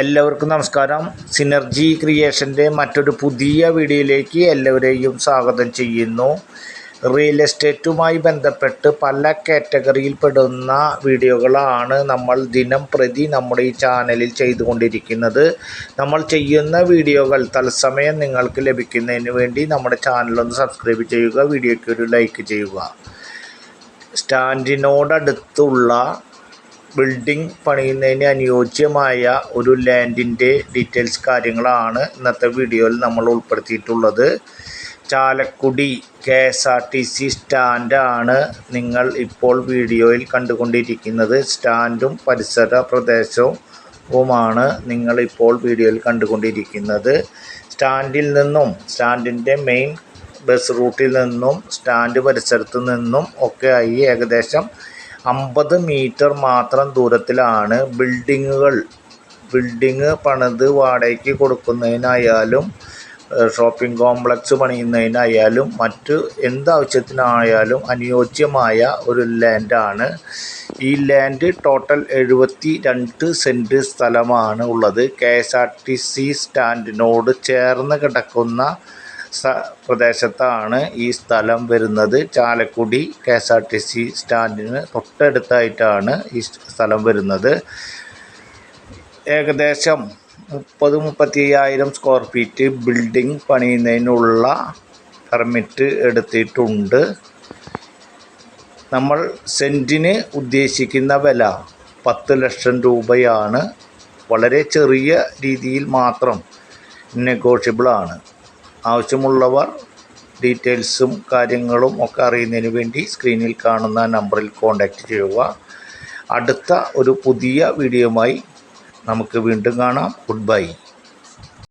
എല്ലാവർക്കും നമസ്കാരം. സിനർജി ക്രിയേഷന്റെ മറ്റൊരു പുതിയ വീഡിയോയിലേക്ക് എല്ലാവരെയും സ്വാഗതം ചെയ്യുന്നു. റിയൽ എസ്റ്റേറ്റുമായി ബന്ധപ്പെട്ട് പല കാറ്റഗറിയിൽ പെടുന്ന വീഡിയോകളാണ് നമ്മൾ ദിനം പ്രതി നമ്മുടെ ഈ ചാനലിൽ ചെയ്തുകൊണ്ടിരിക്കുന്നത്. നമ്മൾ ചെയ്യുന്ന വീഡിയോകൾ തത്സമയം നിങ്ങൾക്ക് ലഭിക്കുന്നതിന് വേണ്ടി നമ്മുടെ ചാനലൊന്ന് സബ്സ്ക്രൈബ് ചെയ്യുക വീഡിയോയ്ക്ക് ഒരു ലൈക്ക് ചെയ്യുക. സ്റ്റാൻഡിനോടടുത്തുള്ള ബിൽഡിംഗ് പണിയുന്നതിന് അനുയോജ്യമായ ഒരു ലാൻഡിന്റെ ഡീറ്റെയിൽസ് കാര്യങ്ങളാണ് ഇന്നത്തെ വീഡിയോയിൽ നമ്മൾ ഉൾപ്പെടുത്തിയിട്ടുള്ളത്. Chalakudy K S R T C സ്റ്റാൻഡാണ് നിങ്ങൾ ഇപ്പോൾ വീഡിയോയിൽ കണ്ടുകൊണ്ടിരിക്കുന്നത്. സ്റ്റാൻഡും പരിസര പ്രദേശവുമാണ് നിങ്ങൾ ഇപ്പോൾ വീഡിയോയിൽ കണ്ടുകൊണ്ടിരിക്കുന്നത്. സ്റ്റാൻഡിൽ നിന്നും സ്റ്റാൻഡിന്റെ മെയിൻ ബസ് റൂട്ടിൽ നിന്നും സ്റ്റാൻഡ് പരിസരത്തു നിന്നും ഒക്കെ ആയി ഏകദേശം അമ്പത് മീറ്റർ മാത്രം ദൂരത്തിലാണ് ബിൽഡിങ്ങുകൾ. ബിൽഡിങ് പണിത് വാടകയ്ക്ക് കൊടുക്കുന്നതിനായാലും ഷോപ്പിംഗ് കോംപ്ലക്സ് പണിയുന്നതിനായാലും മറ്റ് എന്താവശ്യത്തിനായാലും അനുയോജ്യമായ ഒരു ലാൻഡാണ്. ഈ ലാൻഡ് ടോട്ടൽ എഴുപത്തി രണ്ട് സെന്റ് സ്ഥലമാണ് ഉള്ളത്. K S R T C സ്റ്റാൻഡിനോട് ചേർന്ന് കിടക്കുന്ന പ്രദേശത്താണ് ഈ സ്ഥലം വരുന്നത്. Chalakudy K S R T C സ്റ്റാൻഡിന് തൊട്ടടുത്തായിട്ടാണ് ഈ സ്ഥലം വരുന്നത്. ഏകദേശം മുപ്പത് മുപ്പത്തി അയ്യായിരം സ്ക്വയർ ഫീറ്റ് ബിൽഡിംഗ് പണിയുന്നതിനുള്ള പെർമിറ്റ് എടുത്തിട്ടുണ്ട്. നമ്മൾ സെന്റിന് ഉദ്ദേശിക്കുന്ന വില പത്ത് ലക്ഷം രൂപയാണ്. വളരെ ചെറിയ രീതിയിൽ മാത്രം നെഗോഷ്യബിളാണ്. ആവശ്യമുള്ളവർ ഡീറ്റെയിൽസും കാര്യങ്ങളും ഒക്കെ അറിയുന്നതിന് വേണ്ടി സ്ക്രീനിൽ കാണുന്ന നമ്പറിൽ കോൺടാക്റ്റ് ചെയ്യുക. അടുത്ത ഒരു പുതിയ വീഡിയോയുമായി നമുക്ക് വീണ്ടും കാണാം. Good bye.